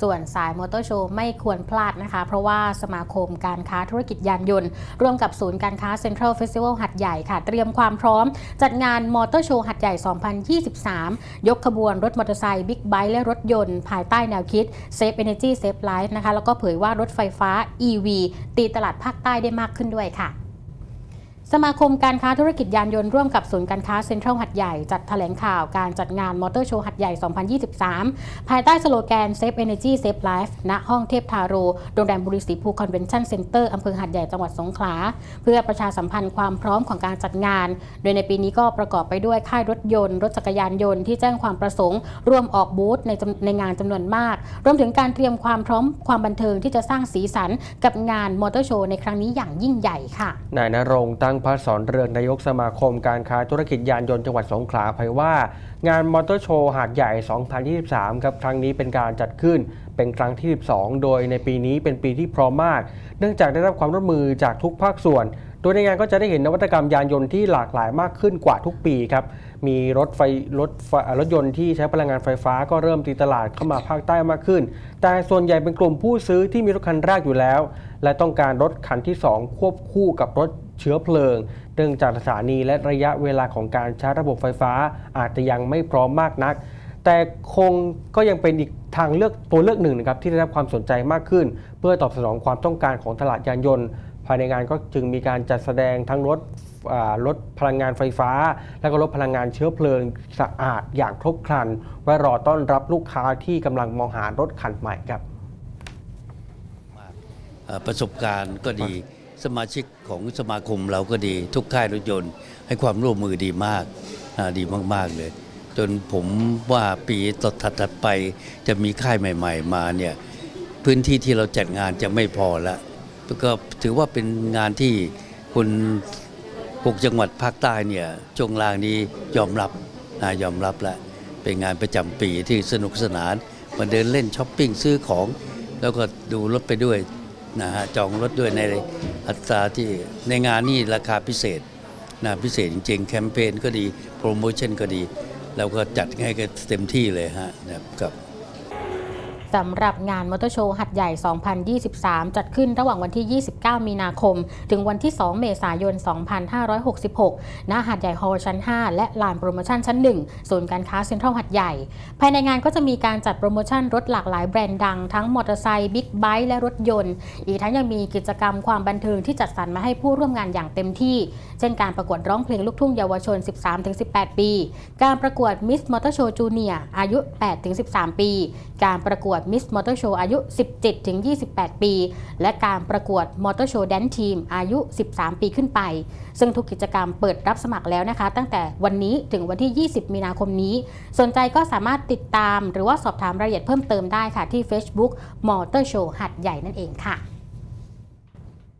ส่วนสายมอเตอร์โชว์ไม่ควรพลาดนะคะ เพราะว่าสมาคมการค้าธุรกิจยานยนต์ ร่วมกับศูนย์การค้าเซ็นทรัลเฟสติวัลหัดใหญ่ค่ะ เตรียมความพร้อม จัดงานมอเตอร์โชว์หัดใหญ่ 2023 ยกขบวนรถมอเตอร์ไซค์บิ๊กไบค์และรถยนต์ ภายใต้แนวคิด Safe Energy Safe Life นะคะ แล้วก็เผยว่ารถไฟฟ้า EV ตีตลาดภาคใต้ได้มากขึ้นด้วยค่ะ สมาคมการค้าธุรกิจยานยนต์ร่วมกับศูนย์การค้าเซ็นทรัลหัดใหญ่ จัดแถลงข่าวการจัดงานมอเตอร์โชว์หัดใหญ่ 2023 ภายใต้สโลแกน Safe Energy Safe Life ณห้องเทพทาโรโรงแรมบุรีศรีภูคอนเวนชั่นเซ็นเตอร์อำเภอหัดใหญ่จังหวัดสงขลา เพื่อประชาสัมพันธ์ความพร้อมของการจัดงาน โดยในปีนี้ก็ประกอบไปด้วยค่ายรถยนต์ รถจักรยานยนต์ที่แจ้งความประสงค์ ร่วมออกบูธในในงานจำนวนมาก รวมถึงการเตรียมความพร้อมความบันเทิงที่จะสร้างสีสันกับงานมอเตอร์โชว์ในครั้งนี้อย่างยิ่งใหญ่ค่ะนายนรงค์ตั้งพัฒสอนเรืองนายกสมาคมการค้าธุรกิจยานยนต์จังหวัดสงขลาเผยว่า งานมอเตอร์โชว์หาดใหญ่ 2023 ครับครั้งนี้เป็นการจัดขึ้นเป็นครั้งที่ 12 โดยในปีนี้เป็นปีที่พร้อมมาก เนื่องจากได้รับความร่วมมือจากทุกภาคส่วน โดยในงานก็จะได้เห็นนวัตกรรมยานยนต์ที่หลากหลายมากขึ้นกว่าทุกปีครับ มีรถไฟรถรถยนต์ที่ใช้พลังงานไฟฟ้าก็เริ่มตีตลาดเข้ามาภาคใต้มากขึ้น แต่ส่วนใหญ่เป็นกลุ่มผู้ซื้อที่มีรถคันแรกอยู่แล้ว และต้องการรถคันที่ 2 ควบคู่กับรถ เชื้อเพลิง เนื่องจากสถานีและระยะเวลาของการชาร์จระบบไฟฟ้าอาจจะยังไม่พร้อมมากนัก แต่คงก็ยังเป็นอีกทางเลือกตัวเลือกหนึ่งนะครับที่ได้รับความสนใจมากขึ้น เพื่อตอบสนองความต้องการของตลาดยานยนต์ ภายในงานก็จึงมีการจัดแสดงทั้งรถอ่ารถพลังงานไฟฟ้า และก็รถพลังงานเชื้อเพลิงสะอาดอย่างครบครัน ไว้รอต้อนรับลูกค้าที่กำลังมองหารถคันใหม่ครับเอ่อประสบการณ์ก็ดี สมาชิกของสมาคมเราก็ดี ทุกค่ายรถยนต์ ให้ความร่วมมือดีมากดีมากๆเลย จนผมว่าปีต่อถัดๆไปจะมีค่ายใหม่ ๆ มาเนี่ยพื้นที่ที่เราจัดงานจะไม่พอละก็ถือว่าเป็นงานที่คนหกจังหวัดภาคใต้เนี่ยจงลางนี้ยอมรับนะยอมรับแล้วเป็นงานประจำปีที่สนุกสนานมาเดินเล่นช้อปปิ้งซื้อของ แล้วก็ดูรถไปด้วย นะฮะจองรถด้วยในอัตราที่ในงานนี่ราคาพิเศษนะพิเศษจริงๆ แคมเปญก็ดี โปรโมชั่นก็ดี แล้วก็จัดให้กันเต็มที่เลยฮะนะครับ สำหรับงานมอเตอร์โชว์หัดใหญ่ 2023 จัดขึ้นระหว่างวันที่ 29 มีนาคม ถึงวันที่ 2 เมษายน 2566 ณหัดใหญ่ฮอลล์ชั้น 5 และลานโปรโมชั่นชั้น 1 ศูนย์การค้าเซ็นทรัลหัดใหญ่ ภายในงานก็จะมีการจัดโปรโมชั่นรถหลากหลายแบรนด์ดัง ทั้งมอเตอร์ไซค์บิ๊กไบค์และรถยนต์ อีกทั้งยังมีกิจกรรมความบันเทิงที่จัดสรรมาให้ผู้ร่วมงานอย่างเต็มที่ เช่นการประกวดร้องเพลงลูกทุ่งเยาวชน 13-18 ปี การประกวดมิสมอเตอร์โชว์จูเนียอายุ 8-13 ปี การประกวดมิสมอเตอร์โชว์อายุ 17-28 ปี และการประกวดมอเตอร์โชว์แดนทีมอายุ 13 ปีขึ้นไป ซึ่งทุกกิจกรรมเปิดรับสมัครแล้วนะคะ ตั้งแต่วันนี้ถึงวันที่ 20 มีนาคมนี้ สนใจก็สามารถติดตาม หรือว่าสอบถามรายละเอียดเพิ่มเติมได้ค่ะที่ Facebook มอเตอร์โชว์หัดใหญ่นั่นเองค่ะ